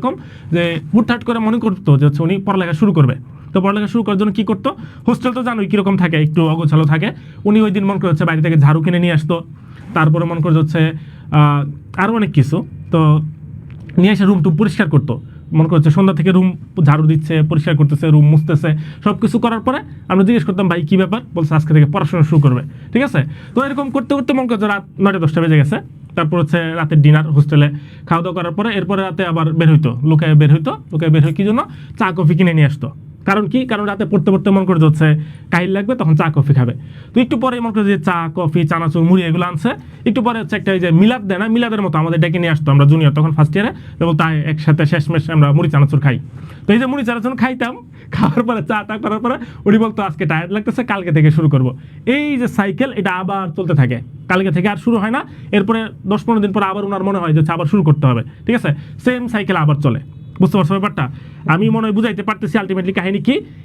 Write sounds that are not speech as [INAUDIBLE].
এরকম যে হুটহাট করে মনে করতো যে হচ্ছে উনি পড়ালেখা শুরু করবে। তো পড়ালেখা শুরু করার জন্য কি করতো? হোস্টেল তো জানোই কীরকম থাকে, একটু অগোছালো থাকে। উনি ওই দিন মন করে হচ্ছে বাইরে থেকে ঝাড়ু কিনে নিয়ে আসতো। তারপরে মন করে হচ্ছে আরও অনেক কিছু। তো নিয়ে এসে রুম টুম পরিষ্কার করতো। মনে করছে সন্ধ্যা থেকে রুম ঝাড়ু দিচ্ছে, পরিষ্কার করতেছে রুম মুছতেছে। সব কিছু করার পরে আমরা জিজ্ঞেস করতাম, ভাই, কী ব্যাপার? বলছে, আজকে থেকে পড়াশোনা শুরু করবে। ঠিক আছে? তো এরকম করতে করতে মনে করছে রাত নয়টা, দশটা বেজে গেছে। তারপর হচ্ছে রাতে ডিনার হোস্টেলে খাওয়া দাওয়া করার পরে এরপরে রাতে আবার বের হইতো, লোকে বের হইতো, লোকে বের হয়ে কি জন্য? চা কফি কিনে নিয়ে আসতো। কারণ কি? কারণ রাতে পড়তে পড়তে মন করে যাচ্ছে, কাহিল লাগবে, তখন চা, কফি খাবে। তো একটু পরে মনে করে যে চা, কফি, চানাচুর, মুড়ি এগুলো আনছে, একটু পরে হচ্ছে একটা ওই যে মিলাদ দেয় না? মিলাদের মতো আমাদের ডেকে নিয়ে আসতো আমরা জুনিয়র তখন ফার্স্ট ইয়ারে এবং তাই একসাথে শেষমেশ আমরা মুড়ি, চানাচুর খাই। তো এই যে মুড়ি, চানাচুর খাইতাম, [LAUGHS] খাওয়ার পরে চা, টা করার পরে উনি বলতো, আজকে টায়ার্ড লাগতেছে, কালকে থেকে শুরু করব। এই যে সাইকেল এটা আবার চলতে থাকে। কালকে থেকে আর শুরু হয় না। এরপরে দশ পনেরো দিন পরে আবার ওনার মনে হয় যে আবার শুরু করতে হবে। ঠিক আছে? সেম সাইকেল আবার চলে। বুঝতে পারছ ব্যাপারটা? আমি মনে হয় বুঝাইতে পারতেছি আলটিমেটলি কাহিনী কি?